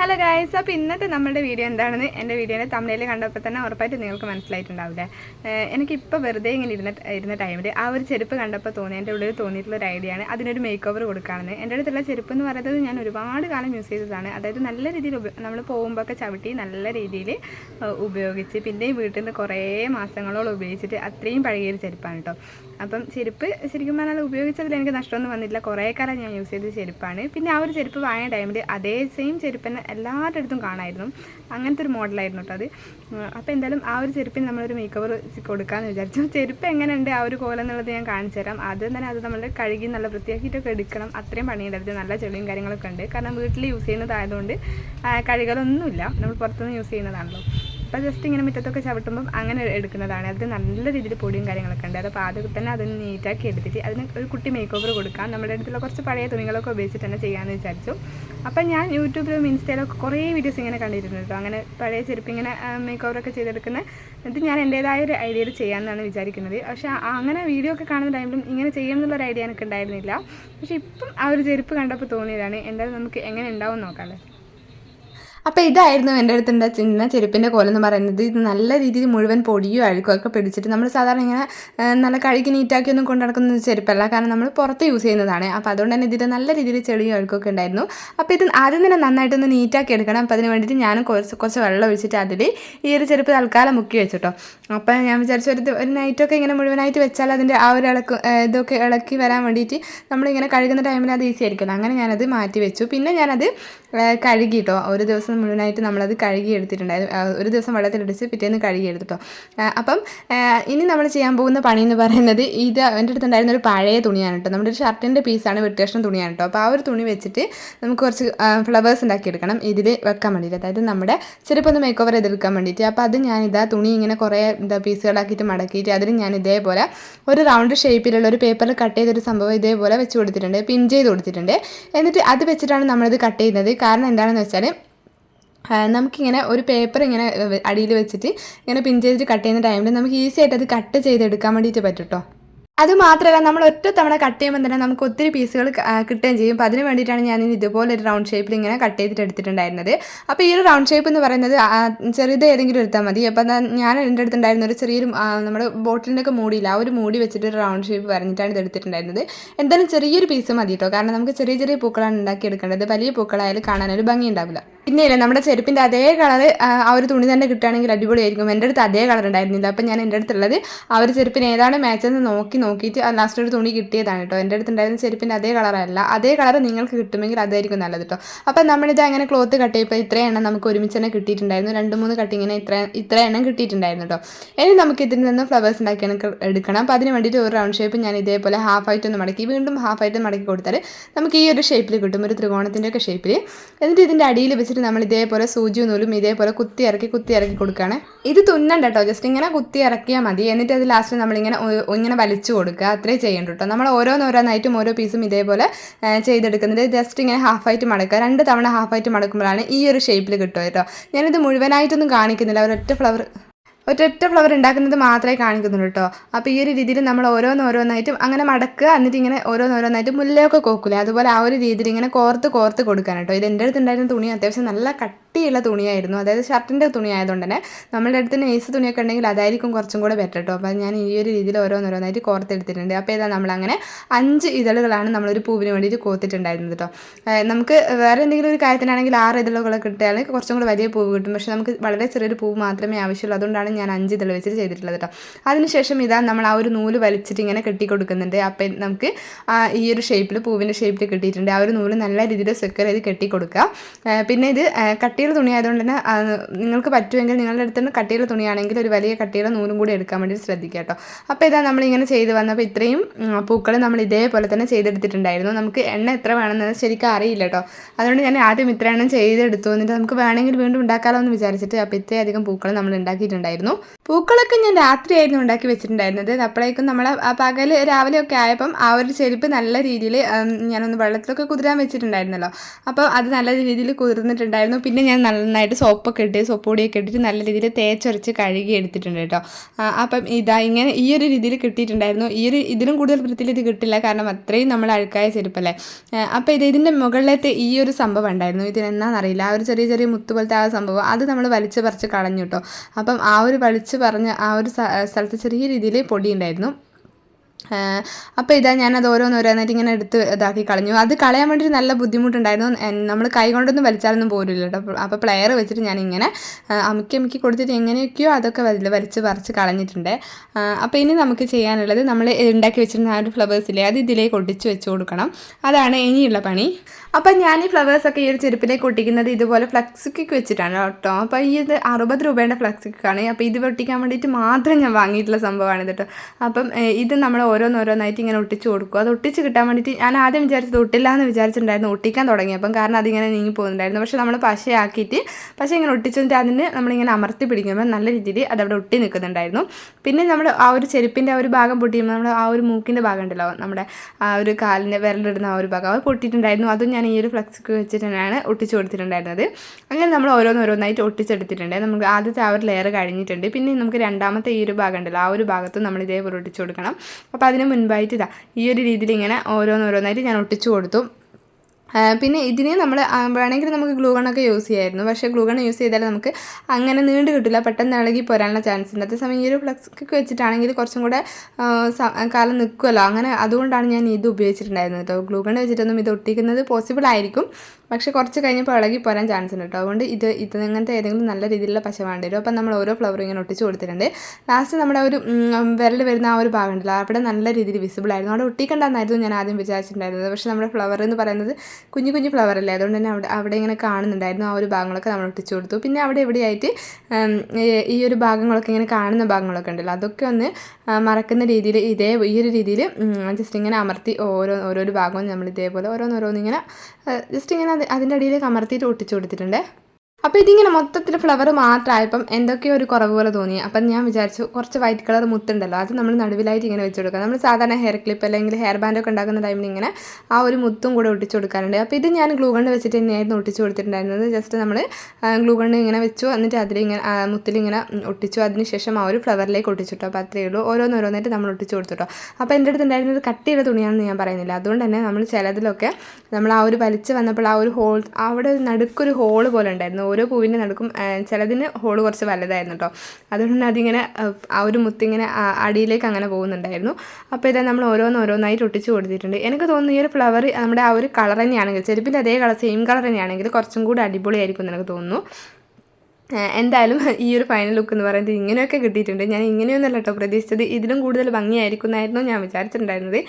Hello guys അപ്പോൾ ഇന്നത്തെ നമ്മുടെ വീഡിയോ എന്താണെന്ന് എന്റെ വീഡിയോനെ തമിഴിൽ കണ്ടപ്പോൾ തന്നെ ഉറപ്പായിട്ട് നിങ്ങൾക്ക് മനസ്സിലായിട്ടുണ്ടാവില്ലേ? എനിക്കിപ്പോൾ വെറുതെ ഇങ്ങനെ ഇരുന്ന ഇരുന്ന ടൈമിൽ ആ ഒരു ചെരുപ്പ് കണ്ടപ്പോൾ തോന്നി എന്റെ ഉള്ളിൽ തോന്നിയിട്ടുള്ള ഒരു ഐഡിയ ആണ്. അതിനൊരു മേക്ക് ഓവർ കൊടുക്കുകയാണെന്ന് എന്റെ അടുത്തുള്ള ചെരുപ്പ് എന്ന് പറയുന്നത് ഞാൻ ഒരുപാട് കാലം യൂസ് ചെയ്തതാണ്. അതായത് നല്ല രീതിയിൽ നമ്മൾ പോകുമ്പോൾ ഒക്കെ ചവിട്ടി നല്ല രീതിയിൽ ഉപയോഗിച്ച് പിന്നെയും വീട്ടിൽ നിന്ന് കുറേ മാസങ്ങളോളം ഉപയോഗിച്ചിട്ട് അത്രയും പഴകിയൊരു ചെരുപ്പാണ് കേട്ടോ അപ്പം ചെരുപ്പ് ശരിക്കും പറഞ്ഞാൽ ഉപയോഗിച്ചതിൽ എനിക്ക് നഷ്ടമൊന്നും വന്നില്ല കുറേ കാലം ഞാൻ യൂസ് ചെയ്ത ചെരുപ്പാണ്. പിന്നെ ആ ഒരു ചെരുപ്പ് വാങ്ങിയ ടൈമിൽ അതേ സെയിം ചെരുപ്പ് തന്നെ എല്ലാവരുടെ അടുത്തും കാണായിരുന്നു. അങ്ങനത്തെ ഒരു മോഡലായിരുന്നു കേട്ടോ അത്. അപ്പോൾ എന്തായാലും ആ ഒരു ചെരുപ്പിന് നമ്മളൊരു മേക്കവർ കൊടുക്കാമെന്ന് വിചാരിച്ചു. ചെരുപ്പ് എങ്ങനെയുണ്ട്? ആ ഒരു കോലം എന്നുള്ളത് ഞാൻ കാണിച്ചു തരാം. ആദ്യം തന്നെ അത് നമ്മൾ കഴുകി നല്ല വൃത്തിയാക്കിയിട്ടൊക്കെ എടുക്കണം. അത്രയും പണിയുണ്ടായിരുന്നു നല്ല ചെളിയും കാര്യങ്ങളൊക്കെ ഉണ്ട്. കാരണം വീട്ടിൽ യൂസ് ചെയ്യുന്നതായതുകൊണ്ട് കഴുകലൊന്നുമില്ല. നമ്മൾ പുറത്തുനിന്ന് യൂസ് ചെയ്യുന്നതാണല്ലോ. അപ്പോൾ ജസ്റ്റ് ഇങ്ങനെ മുറ്റത്തൊക്കെ ചവിട്ടുമ്പം അങ്ങനെ എടുക്കുന്നതാണ്. അത് നല്ല രീതിയിൽ പൊടിയും കാര്യങ്ങളൊക്കെ ഉണ്ട്. അപ്പോൾ ആദ്യം തന്നെ അതൊന്ന് നീറ്റാക്കി എടുത്തിട്ട് അതിന് ഒരു കുട്ടി മേക്ക് ഓവർ കൊടുക്കാം. നമ്മുടെ അടുത്തുള്ള കുറച്ച് പഴയ തുണികളൊക്കെ ഉപയോഗിച്ചിട്ട് തന്നെ ചെയ്യാമെന്ന് വിചാരിച്ചു. അപ്പം ഞാൻ യൂട്യൂബിലും ഇൻസ്റ്റയിലും ഒക്കെ കുറേ വീഡിയോസ് ഇങ്ങനെ കണ്ടിരുന്നു കേട്ടോ അങ്ങനെ പഴയ ചെരുപ്പ് ഇങ്ങനെ മേക്ക് ഓവറൊക്കെ ചെയ്തെടുക്കുന്ന ഇത് ഞാൻ എന്റേതായ ഒരു ഐഡിയയിൽ ചെയ്യാമെന്നാണ് വിചാരിക്കുന്നത്. പക്ഷേ അങ്ങനെ വീഡിയോ ഒക്കെ കാണുന്ന ടൈമിലും ഇങ്ങനെ ചെയ്യണം എന്നുള്ളൊരു ഐഡിയ എനിക്ക് ഉണ്ടായിരുന്നില്ല. പക്ഷേ ഇപ്പം ആ ഒരു ചെരുപ്പ് കണ്ടപ്പോൾ തോന്നിയതാണ് എന്തായാലും നമുക്ക് എങ്ങനെ ഉണ്ടാവും നോക്കാമല്ലേ അപ്പോൾ ഇതായിരുന്നു എന്റെ അടുത്തുണ്ട ചിന്ന ചെരുപ്പിന്റെ കോലെന്ന് പറയുന്നത്. ഇത് നല്ല രീതിയിൽ മുഴുവൻ പൊടിയും ഒക്കെ പിടിച്ചിട്ട് നമ്മൾ സാധാരണ ഇങ്ങനെ നല്ല കഴുകി നീറ്റാക്കി ഒന്നും കൊണ്ടു നടക്കുന്ന ചെരുപ്പല്ല. കാരണം നമ്മൾ പുറത്ത് യൂസ് ചെയ്യുന്നതാണ്. അപ്പോൾ അതുകൊണ്ട് തന്നെ ഇതിൽ നല്ല രീതിയിൽ ചെളിയും അഴുക്കൊക്കെ ഉണ്ടായിരുന്നു. അപ്പോൾ ഇത് ആദ്യം തന്നെ നന്നായിട്ടൊന്ന് നീറ്റാക്കി എടുക്കണം. അപ്പോൾ അതിന് വേണ്ടിയിട്ട് ഞാൻ കുറച്ച് കുറച്ച് വെള്ളം ഒഴിച്ചിട്ട് അതിൽ ഈ ഒരു ചെരുപ്പ് തൽക്കാലം മുക്കി വെച്ചിട്ടോ. അപ്പോൾ ഞാൻ വിചാരിച്ചു ഒരു ഒരു നൈറ്റൊക്കെ ഇങ്ങനെ മുഴുവനായിട്ട് വെച്ചാൽ അതിന്റെ ആ ഒരു ഇളക്ക് ഇതൊക്കെ ഇളക്കി വരാൻ വേണ്ടിയിട്ട് നമ്മളിങ്ങനെ കഴുകുന്ന ടൈമിൽ അത് ഈസി ആയിരിക്കുമല്ലോ. അങ്ങനെ ഞാനത് മാറ്റി വെച്ചു. പിന്നെ ഞാനത് കഴുകിയിട്ടോ ഒരു ദിവസം മുഴുവനായിട്ട് നമ്മളത് കഴുകി എടുത്തിട്ടുണ്ടായിരുന്നു ഒരു ദിവസം വെള്ളത്തിലടിച്ച് പിറ്റേന്ന് കഴുകി എടുത്തിട്ടോ ആ, അപ്പം ഇനി നമ്മൾ ചെയ്യാൻ പോകുന്ന പണി എന്ന് പറയുന്നത് ഇത് എന്റെ അടുത്തുണ്ടായിരുന്ന ഒരു പഴയ തുണിയാണ് കേട്ടോ നമ്മുടെ ഒരു ഷർട്ടിന്റെ പീസാണ് വെട്ടേഷൻ തുണിയാണ് കേട്ടോ അപ്പോൾ ആ ഒരു തുണി വെച്ചിട്ട് നമുക്ക് കുറച്ച് ഫ്ലവേഴ്സ് ഉണ്ടാക്കിയെടുക്കണം. ഇതിൽ വെക്കാൻ വേണ്ടിയിട്ട്. അതായത് നമ്മുടെ ചെറുപ്പൊന്ന് മേക്ക് ഓവർ ചെയ്തെടുക്കാൻ വേണ്ടിയിട്ട്. അപ്പോൾ അത് ഞാൻ തുണി ഇങ്ങനെ കുറേ എന്താ പീസുകളാക്കിയിട്ട് മടക്കിയിട്ട് അതിൽ ഞാൻ ഇതേപോലെ ഒരു റൗണ്ട് ഷേപ്പിലുള്ള ഒരു പേപ്പറിൽ കട്ട് ചെയ്തൊരു സംഭവം ഇതേപോലെ വെച്ച് കൊടുത്തിട്ടുണ്ട്. പിൻ ചെയ്ത് കൊടുത്തിട്ടുണ്ട്. എന്നിട്ട് അത് വെച്ചിട്ടാണ് നമ്മളിത് കട്ട് ചെയ്യുന്നത്. കാരണം എന്താണെന്ന് വെച്ചാൽ നമുക്കിങ്ങനെ ഒരു പേപ്പർ ഇങ്ങനെ അടിയിൽ വെച്ചിട്ട് ഇങ്ങനെ പിൻ ചെയ്തിട്ട് കട്ട് ചെയ്യുന്ന ടൈമിൽ നമുക്ക് ഈസി ആയിട്ട് അത് കട്ട് ചെയ്തെടുക്കാൻ വേണ്ടിയിട്ട് പറ്റും അത് മാത്രമല്ല നമ്മൾ ഒറ്റ തവണ കട്ട് ചെയ്യുമ്പോൾ തന്നെ നമുക്ക് ഒത്തിരി പീസുകൾ കിട്ടുകയും ചെയ്യും. അപ്പോൾ അതിന് വേണ്ടിയിട്ടാണ് ഞാൻ ഇതുപോലെ ഒരു റൗണ്ട് ഷേപ്പിൽ ഇങ്ങനെ കട്ട് ചെയ്തിട്ട് എടുത്തിട്ടുണ്ടായിരുന്നത്. അപ്പോൾ ഈ ഒരു റൗണ്ട് ഷേപ്പ് എന്ന് പറയുന്നത് ചെറുത് ഏതെങ്കിലും എടുത്താൽ മതി. അപ്പോൾ ഞാൻ എന്റെ അടുത്തുണ്ടായിരുന്ന ഒരു ചെറിയൊരു നമ്മുടെ ബോട്ടിലിന്റെ ഒക്കെ മൂടിയില്ല ആ ഒരു മൂടി വെച്ചിട്ട് ഒരു റൗണ്ട് ഷേപ്പ് വരഞ്ഞിട്ടാണ് ഇത് എടുത്തിട്ടുണ്ടായിരുന്നത്. എന്തായാലും ചെറിയൊരു പീസ് മതി കേട്ടോ കാരണം നമുക്ക് ചെറിയ ചെറിയ പൂക്കളാണ് ഉണ്ടാക്കി എടുക്കേണ്ടത് വലിയ പൂക്കളായാലും കാണാനൊരു ഭംഗി ഉണ്ടാവില്ല. പിന്നെ ഇല്ല നമ്മുടെ ചെരുപ്പിന്റെ അതേ കളർ ആ ഒരു തുണി തന്നെ കിട്ടുകയാണെങ്കിൽ അടിപൊളിയായിരിക്കും. എന്റെ അടുത്ത് അതേ കളർ ഉണ്ടായിരുന്നില്ല. അപ്പം ഞാൻ എന്റെ അടുത്തുള്ളത് ആ ഒരു ചെരുപ്പിന് ഏതാണ് മാച്ച് എന്ന് നോക്കി നോക്കിയിട്ട് ആ ലാസ്റ്റ് ഒരു തുണി കിട്ടിയതാണ് കേട്ടോ. എന്റെ അടുത്ത് ഉണ്ടായിരുന്ന ചെരുപ്പിന്റെ അതേ കളറല്ല. അതേ കളർ നിങ്ങൾക്ക് കിട്ടുമെങ്കിൽ അതായിരിക്കും നല്ലത് കേട്ടോ. അപ്പം നമ്മളിത് അങ്ങനെ ക്ലോത്ത് കട്ട് ചെയ്യപ്പോൾ ഇത്രയും എണ്ണം നമുക്ക് ഒരുമിച്ച് തന്നെ കിട്ടിയിട്ടുണ്ടായിരുന്നു. രണ്ട് മൂന്ന് കട്ടിങ്ങിനെ ഇത്ര ഇത്ര എണ്ണം കിട്ടിയിട്ടുണ്ടായിരുന്നു കേട്ടോ. ഇനി നമുക്ക് ഇതിൽ നിന്ന് ഫ്ലവേഴ്സ് ഉണ്ടാക്കി എടുക്കണം. അപ്പോൾ അതിന് വേണ്ടിയിട്ട് ഒരു റൗണ്ട് ഷേപ്പ് ഞാൻ ഇതേപോലെ ഹാഫ് ആയിട്ട് ഒന്ന് മടക്കി വീണ്ടും ഹാഫ് ആയിട്ട് മടക്കി കൊടുത്താൽ നമുക്ക് ഈ ഒരു ഷേപ്പിൽ കിട്ടും. ഒരു ത്രികോണത്തിന്റെ ഒക്കെ ഷേപ്പിൽ എന്നിട്ട് ഇതിന്റെ അടിയിൽ വെച്ചിട്ട് നമ്മൾ ഇതേപോലെ സൂചി നൂലും ഇതേപോലെ കുത്തി ഇറക്കി കുത്തി ഇറക്കി കൊടുക്കുകയാണ്. ഇത് തുന്നണ്ട കേട്ടോ ജസ്റ്റ് ഇങ്ങനെ കുത്തി ഇറക്കിയാൽ മതി. എന്നിട്ട് അത് ലാസ്റ്റ് നമ്മളിങ്ങനെ ഇങ്ങനെ വലിച്ചു കൊടുക്കുക. അത്രേ ചെയ്യണ്ട കേട്ടോ നമ്മൾ ഓരോന്നോരോന്നായിട്ടും ഓരോ പീസും ഇതേപോലെ ചെയ്തെടുക്കുന്നത് ജസ്റ്റ് ഇങ്ങനെ ഹാഫായിട്ട് മടക്കുക. രണ്ട് തവണ ഹാഫ് ഹാഫായിട്ട് മടക്കുമ്പോഴാണ് ഈ ഒരു ഷേപ്പിൽ കിട്ടുക കേട്ടോ ഞാനിത് മുഴുവനായിട്ടൊന്നും കാണിക്കുന്നില്ല. ഒരൊറ്റ ഫ്ലവർ ഒറ്റ ഫ്ലവർ ഉണ്ടാക്കുന്നത് മാത്രമേ കാണിക്കുന്നുള്ളൂ കേട്ടോ അപ്പോൾ ഈ ഒരു രീതിയിൽ നമ്മൾ ഓരോന്നോരോന്നായിട്ടും അങ്ങനെ മടക്കുക എന്നിട്ട് ഇങ്ങനെ ഓരോന്നോരോന്നായിട്ട് മുല്ലയൊക്കെ കോക്കില്ലേ അതുപോലെ ആ ഒരു രീതിയിൽ ഇങ്ങനെ കോർത്ത് കോർത്ത് കൊടുക്കാൻ കേട്ടോ ഇത് എന്റെ അടുത്തുണ്ടായിരുന്ന തുണി അത്യാവശ്യം നല്ല കട്ടിയുള്ള തുണിയായിരുന്നു. അതായത് ഷർട്ടിന്റെ തുണി ആയതുകൊണ്ട് തന്നെ നമ്മളുടെ അടുത്ത് നെയ്സ് തുണിയൊക്കെ ഉണ്ടെങ്കിൽ അതായിരിക്കും കുറച്ചും കൂടെ ബെറ്റർ കേട്ടോ അപ്പോൾ ഞാൻ ഈ ഒരു രീതിയിൽ ഓരോന്നോരോന്നായിട്ട് കോർത്തെടുത്തിട്ടുണ്ട് അപ്പോൾ ഇതാ നമ്മളങ്ങനെ അഞ്ച് ഇതളുകളാണ് നമ്മളൊരു പൂവിന് വേണ്ടിയിട്ട് കോത്തിട്ടുണ്ടായിരുന്നത് കേട്ടോ നമുക്ക് വേറെ എന്തെങ്കിലും ഒരു കാര്യത്തിനാണെങ്കിൽ ആറ് ഇതളുകളൊക്കെ കിട്ടുകയാണെങ്കിൽ കുറച്ചും കൂടെ വലിയ പൂവ് കിട്ടും. പക്ഷേ നമുക്ക് വളരെ ചെറിയൊരു പൂവ് മാത്രമേ ആവശ്യമുള്ളൂ. അതുകൊണ്ടാണ് ഞാൻ അഞ്ച് ഇതൾ വെച്ചിട്ട് ചെയ്തിട്ടുള്ളത് കേട്ടോ അതിനുശേഷം ഇതാ നമ്മൾ ആ ഒരു നൂൽ വലിച്ചിട്ട് ഇങ്ങനെ കെട്ടി കൊടുക്കുന്നുണ്ട് അപ്പം നമുക്ക് ഈ ഒരു ഷേപ്പിൽ പൂവിന്റെ ഷേപ്പിൽ കിട്ടിയിട്ടുണ്ട്. ആ ഒരു നൂൽ നല്ല രീതിയിൽ സെക്യൂർ ചെയ്ത് കെട്ടി കൊടുക്കുക പിന്നെ ഇത് ഏഹ് കട്ടിയുള്ള തുണി ആയതുകൊണ്ട് തന്നെ നിങ്ങൾക്ക് പറ്റുമെങ്കിൽ നിങ്ങളുടെ അടുത്ത് നിന്ന് കട്ടിയുള്ള തുണിയാണെങ്കിൽ ഒരു വലിയ കട്ടിയുള്ള നൂലും കൂടി എടുക്കാൻ വേണ്ടി ശ്രദ്ധിക്കുക കേട്ടോ. അപ്പോൾ ഇതാ നമ്മളിങ്ങനെ ചെയ്ത് വന്നപ്പോൾ ഇത്രയും പൂക്കൾ നമ്മൾ ഇതേപോലെ തന്നെ ചെയ്തെടുത്തിട്ടുണ്ടായിരുന്നു. നമുക്ക് എണ്ണ എത്ര വേണമെന്ന് ശരിക്കും അറിയില്ല കേട്ടോ. അതുകൊണ്ട് ഞാൻ ആദ്യം ഇത്ര എണ്ണം ചെയ്തെടുത്തു. എന്നിട്ട് നമുക്ക് വേണമെങ്കിൽ വീണ്ടും ഉണ്ടാക്കാമല്ലോ എന്ന് വിചാരിച്ചിട്ട് അപ്പോൾ ഇത്രയധികം പൂക്കൾ നമ്മൾ ഉണ്ടാക്കിയിട്ടുണ്ടായിരുന്നു. പൂക്കളൊക്കെ ഞാൻ രാത്രിയായിരുന്നു ഉണ്ടാക്കി വെച്ചിട്ടുണ്ടായിരുന്നത്. അപ്പോഴേക്കും നമ്മൾ ആ പകൽ രാവിലെ ഒക്കെ ആയപ്പം ആ ഒരു ചെരുപ്പ് നല്ല രീതിയിൽ ഞാനൊന്ന് വെള്ളത്തിലൊക്കെ കുതിരാൻ വെച്ചിട്ടുണ്ടായിരുന്നല്ലോ. അപ്പോൾ അത് നല്ല രീതിയിൽ കുതിർന്നിട്ടുണ്ടായിരുന്നു. പിന്നെ ഞാൻ നന്നായിട്ട് സോപ്പൊക്കെ ഇട്ട് സോപ്പ് പൊടിയൊക്കെ ഇട്ടിട്ട് നല്ല രീതിയിൽ തേച്ചൊരച്ച് കഴുകി എടുത്തിട്ടുണ്ട് കേട്ടോ അപ്പം ഇതാ ഇങ്ങനെ ഈ ഒരു രീതിയിൽ കിട്ടിയിട്ടുണ്ടായിരുന്നു. ഈ ഒരു ഇതിലും കൂടുതൽ വൃത്തിയിൽ ഇത് കിട്ടില്ല. കാരണം അത്രയും നമ്മൾ അഴുക്കായ ചെരുപ്പല്ലേ. അപ്പം ഇത് ഇതിന്റെ മുകളിലത്തെ ഈ ഒരു സംഭവം ഉണ്ടായിരുന്നു. ഇതിനെന്നാണെന്നറിയില്ല ആ ഒരു ചെറിയ ചെറിയ മുത്ത് പോലത്തെ ആ സംഭവം. അത് നമ്മൾ വലിച്ച് പറിച്ച് കളഞ്ഞു കേട്ടോ. അപ്പം ആ ഒരു വലിച്ച് പറഞ്ഞ് ആ ഒരു സ്ഥ- സ്ഥലത്ത് ചെറിയ രീതിയിൽ പൊടി ഉണ്ടായിരുന്നു. അപ്പോൾ ഇതാ ഞാനത് ഓരോന്നോരോന്നായിട്ട് ഇങ്ങനെ എടുത്ത് ഇതാക്കി കളഞ്ഞു. അത് കളയാൻ വേണ്ടിയിട്ട് നല്ല ബുദ്ധിമുട്ടുണ്ടായിരുന്നു. നമ്മൾ കൈ കൊണ്ടൊന്നും വലിച്ചാലൊന്നും പോരില്ല കേട്ടോ അപ്പോൾ പ്ലെയർ വെച്ചിട്ട് ഞാനിങ്ങനെ അമുക്കി അമുക്കി കൊടുത്തിട്ട് എങ്ങനെയൊക്കെയോ അതൊക്കെ വലിയ വലിച്ച് പറിച്ച് കളഞ്ഞിട്ടുണ്ട്. അപ്പോൾ ഇനി നമുക്ക് ചെയ്യാനുള്ളത് നമ്മൾ ഉണ്ടാക്കി വെച്ചിരുന്ന ആ ഒരു ഫ്ലവേഴ്സില്ലേ അത് ഇതിലേക്ക് ഒട്ടിച്ച് വെച്ച് കൊടുക്കണം. അതാണ് ഇനിയുള്ള പണി. അപ്പം ഞാൻ ഈ ഫ്ലവേഴ്സൊക്കെ ഈ ഒരു ചെരുപ്പിലേക്ക് ഒട്ടിക്കുന്നത് ഇതുപോലെ ഫ്ലക്സിക്ക് വെച്ചിട്ടാണ് കേട്ടോ. അപ്പോൾ ഈ ഇത് അറുപത് രൂപയുടെ ഫ്ലക്സിക്കാണ് അപ്പോൾ ഇത് ഒട്ടിക്കാൻ വേണ്ടിയിട്ട് മാത്രം ഞാൻ വാങ്ങിയിട്ടുള്ള സംഭവമാണ് കേട്ടോ. അപ്പം ഇത് നമ്മൾ ഓരോന്നോരോന്നായിട്ട് ഇങ്ങനെ ഒട്ടിച്ച് കൊടുക്കും. അത് ഒട്ടിച്ച് കിട്ടാൻ വേണ്ടിയിട്ട് ഞാൻ ആദ്യം വിചാരിച്ചത് ഒട്ടില്ല എന്ന് വിചാരിച്ചിട്ടുണ്ടായിരുന്നു. ഒട്ടിക്കാൻ തുടങ്ങിയപ്പം കാരണം അതിങ്ങനെ നീങ്ങി പോകുന്നുണ്ടായിരുന്നു. പക്ഷേ നമ്മൾ പശയാക്കിയിട്ട് പക്ഷേ ഇങ്ങനെ ഒട്ടിച്ചിട്ട് അതിന് നമ്മളിങ്ങനെ അമർത്തി പിടിക്കുമ്പോൾ നല്ല രീതിയിൽ അതവിടെ ഒട്ടി നിൽക്കുന്നുണ്ടായിരുന്നു. പിന്നെ നമ്മൾ ആ ഒരു ചെരുപ്പിന്റെ ആ ഒരു ഭാഗം പൊട്ടിയുമ്പോൾ നമ്മൾ ആ ഒരു മൂക്കിന്റെ ഭാഗം ഉണ്ടല്ലോ നമ്മുടെ ആ ഒരു കാലിന്റെ വിരലിടുന്ന ആ ഒരു ഭാഗം അത് പൊട്ടിയിട്ടുണ്ടായിരുന്നു. അതും ഈ ഒരു ഫ്ലക്സ് വെച്ചിട്ട് തന്നെയാണ് ഒട്ടിച്ച് കൊടുത്തിട്ടുണ്ടായിരുന്നത്. അങ്ങനെ നമ്മൾ ഓരോന്നോരോന്നായിട്ട് ഒട്ടിച്ചെടുത്തിട്ടുണ്ട്. നമുക്ക് ആദ്യത്തെ ആ ഒരു ലെയർ കഴിഞ്ഞിട്ടുണ്ട്. പിന്നെ നമുക്ക് രണ്ടാമത്തെ ഈ ഒരു ഭാഗം ഉണ്ടല്ലോ ആ ഒരു ഭാഗത്തും നമ്മൾ ഇതേപോലെ ഒട്ടിച്ചു കൊടുക്കണം. അപ്പോൾ അതിന് മുൻപായിട്ട് ഇതാ ഈ ഒരു രീതിയിൽ ഇങ്ങനെ ഓരോന്നോരോന്നായിട്ട് ഞാൻ ഒട്ടിച്ചു കൊടുത്തു. പിന്നെ ഇതിനെ നമ്മൾ വേണമെങ്കിൽ നമുക്ക് ഗ്ലൂഗണൊക്കെ യൂസ് ചെയ്യായിരുന്നു. പക്ഷേ ഗ്ലൂഗൺ യൂസ് ചെയ്താൽ നമുക്ക് അങ്ങനെ നീണ്ടു കിട്ടില്ല പെട്ടെന്ന് ഇളകി പോരാനുള്ള ചാൻസ് ഉണ്ട് അതേസമയം ഈ ഒരു ഫ്ലക്സ് വെച്ചിട്ടാണെങ്കിൽ കുറച്ചും കൂടെ കാലം നിൽക്കുമല്ലോ അങ്ങനെ അതുകൊണ്ടാണ് ഞാൻ ഇത് ഉപയോഗിച്ചിട്ടുണ്ടായിരുന്നത് കേട്ടോ. ഗ്ലൂഗൺ വെച്ചിട്ടൊന്നും ഇത് ഒട്ടിക്കുന്നത് പോസിബിൾ ആയിരിക്കും. പക്ഷേ കുറച്ച് കഴിഞ്ഞപ്പോൾ ഇളകി പോരാൻ ചാൻസ് ഉണ്ട് കേട്ടോ. അതുകൊണ്ട് ഇത് ഇത് ഇങ്ങനത്തെ ഏതെങ്കിലും നല്ല രീതിയിലുള്ള പശ വേണ്ടി വരും. അപ്പം നമ്മൾ ഓരോ ഫ്ലവർ ഇങ്ങനെ ഒട്ടിച്ച് കൊടുത്തിട്ടുണ്ട്. ലാസ്റ്റ് നമ്മുടെ ഒരു വിരൽ വരുന്ന ആ ഒരു ഭാഗം ഉണ്ടല്ലോ അവിടെ നല്ല രീതിയിൽ വിസിബിൾ ആയിരുന്നു. അവിടെ ഒട്ടിക്കണ്ടെന്നായിരുന്നു ഞാൻ ആദ്യം വിചാരിച്ചിട്ടുണ്ടായിരുന്നത്. പക്ഷേ നമ്മുടെ ഫ്ലവർ എന്ന് പറയുന്നത് കുഞ്ഞു കുഞ്ഞു ഫ്ലവർ അല്ലേ? അതുകൊണ്ട് തന്നെ അവിടെ അവിടെ ഇങ്ങനെ കാണുന്നുണ്ടായിരുന്നു. ആ ഒരു ഭാഗങ്ങളൊക്കെ നമ്മൾ ഒട്ടിച്ച് കൊടുത്തു. പിന്നെ അവിടെ എവിടെയായിട്ട് ഈ- ഒരു ഭാഗങ്ങളൊക്കെ ഇങ്ങനെ കാണുന്ന ഭാഗങ്ങളൊക്കെ ഉണ്ടല്ലോ അതൊക്കെ ഒന്ന് മറക്കുന്ന രീതിയിൽ ഇതേ ഈ ഒരു രീതിയിൽ ജസ്റ്റ് ഇങ്ങനെ അമർത്തി ഓരോ ഓരോരോ ഭാഗവും നമ്മൾ ഇതേപോലെ ഓരോന്നോരോന്നിങ്ങനെ ജസ്റ്റ് ഇങ്ങനെ അതിന്റെ അടിയിലേക്ക് അമർത്തിയിട്ട് ഒട്ടിച്ചു കൊടുത്തിട്ടുണ്ട്. അപ്പോൾ ഇതിങ്ങനെ മൊത്തത്തിൽ ഫ്ലവർ മാത്രമായപ്പം എന്തൊക്കെയോ ഒരു കുറവ് പോലെ തോന്നി. അപ്പം ഞാൻ വിചാരിച്ചു കുറച്ച് വൈറ്റ് കളർ മുത്തുണ്ടല്ലോ അത് നമ്മൾ നടുവിലായിട്ട് ഇങ്ങനെ വെച്ച് കൊടുക്കാം. നമ്മൾ സാധാരണ ഹെയർ ക്ലിപ്പ് അല്ലെങ്കിൽ ഹെയർ ബാൻഡൊക്കെ ഉണ്ടാക്കുന്ന ടൈമിൽ ഇങ്ങനെ ആ ഒരു മുത്തും കൂടെ ഒട്ടിച്ചു കൊടുക്കാറുണ്ട്. അപ്പോൾ ഇത് ഞാൻ ഗ്ലൂ ഗണ്ണ് വെച്ചിട്ട് തന്നെയായിരുന്നു ഒട്ടിച്ചു കൊടുത്തിട്ടുണ്ടായിരുന്നത്. ജസ്റ്റ് നമ്മൾ ഗ്ലൂ ഗണ്ണ് ഇങ്ങനെ വെച്ചു. എന്നിട്ട് അതിലിങ്ങനെ മുത്തിലിങ്ങനെ ഒട്ടിച്ചു. അതിനുശേഷം ആ ഒരു ഫ്ലവറിലേക്ക് ഒട്ടിച്ചിട്ടോ അപ്പോൾ അത്രയേ ഉള്ളൂ. ഓരോന്നോരോന്നായിട്ട് നമ്മൾ ഒട്ടിച്ചു കൊടുത്തിട്ടോ അപ്പോൾ എന്റെ അടുത്ത് ഉണ്ടായിരുന്നത് കട്ടിയുള്ള തുണിയാണെന്ന് ഞാൻ പറയുന്നില്ല. അതുകൊണ്ട് തന്നെ നമ്മൾ ചിലതിലൊക്കെ നമ്മൾ ആ ഒരു വലിച്ച് വന്നപ്പോൾ ആ ഒരു ഹോൾ അവിടെ നടുക്കൊരു ഹോൾ പോലെ ഉണ്ടായിരുന്നു. ഓരോ പൂവിന്റെ നടുക്കും ചിലതിന് ഹോൾ കുറച്ച് വലുതായിരുന്നു കേട്ടോ അതുകൊണ്ട് അതിങ്ങനെ ആ, ഒരു മുത്തിങ്ങനെ അടിയിലേക്ക് അങ്ങനെ പോകുന്നുണ്ടായിരുന്നു. അപ്പോൾ ഇതാ നമ്മൾ ഓരോന്ന് ഓരോന്നായിട്ട് ഒട്ടിച്ച് കൊടുത്തിട്ടുണ്ട്. എനിക്ക് തോന്നുന്നു ഈ ഒരു ഫ്ലവർ നമ്മുടെ ആ ഒരു കളർ തന്നെയാണെങ്കിൽ ചെരുപ്പിന്റെ അതേ കളർ സെയിം കളർ തന്നെയാണെങ്കിൽ കുറച്ചും കൂടി അടിപൊളിയായിരിക്കും എന്ന് എനിക്ക് തോന്നുന്നു. എന്തായാലും ഈ ഒരു ഫൈനൽ ലുക്ക് എന്ന് പറയുന്നത് ഇങ്ങനെയൊക്കെ കിട്ടിയിട്ടുണ്ട്. ഞാൻ ഇങ്ങനെയൊന്നല്ല കേട്ടോ പ്രതീക്ഷിച്ചത്. ഇതിലും കൂടുതൽ ഭംഗിയായിരിക്കും എന്നായിരുന്നു ഞാൻ വിചാരിച്ചിട്ടുണ്ടായിരുന്നത്.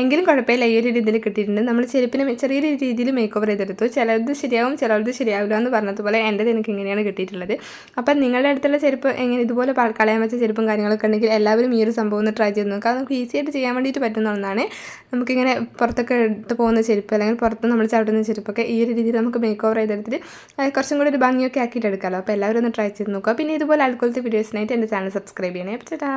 എങ്കിലും കുഴപ്പമില്ല ഈ ഒരു രീതിയിൽ കിട്ടിയിട്ടുണ്ട്. നമ്മൾ ചെരുപ്പിന് ചെറിയ രീതിയിൽ മേക്ക് ഓവർ ചെയ്തെടുത്തു. ചിലത് ശരിയാവും ചിലത് ശരിയാവില്ല എന്ന് പറഞ്ഞതുപോലെ എന്റെത് എനിക്ക് ഇങ്ങനെയാണ് കിട്ടിയിട്ടുള്ളത്. അപ്പം നിങ്ങളുടെ അടുത്തുള്ള ചെരുപ്പ് എങ്ങനെ ഇതുപോലെ കളയാൻ വെച്ച ചെരുപ്പും കാര്യങ്ങളൊക്കെ ഉണ്ടെങ്കിൽ എല്ലാവരും ഈ ഒരു സംഭവം ഒന്ന് ട്രൈ ചെയ്ത് നോക്കുക നമുക്ക് ഈസി ആയിട്ട് ചെയ്യാൻ വേണ്ടിയിട്ട് പറ്റുന്ന ഒന്നാണ്. നമുക്കിങ്ങനെ പുറത്തൊക്കെ എടുത്ത് പോകുന്ന ചെരുപ്പ് അല്ലെങ്കിൽ പുറത്ത് നമ്മൾ ചവിട്ടുന്ന ചെരുപ്പൊക്കെ ഈ ഒരു രീതിയിൽ നമുക്ക് മേക്ക് ഓവർ ചെയ്തെടുത്തിട്ട് കുറച്ചും കൂടി ഒരു ഭംഗിയൊക്കെ ആക്കിയിട്ട് എടുക്കാമല്ലോ അപ്പോൾ എല്ലാവരും ഒന്ന് ട്രൈ ചെയ്ത് നോക്കുക. പിന്നെ ഇതുപോലെ ആൾക്കാലത്തെ വീഡിയോസിനായിട്ട് എന്റെ ചാനൽ സബ്സ്ക്രൈബ് ചെയ്യണേ. ചേട്ടാ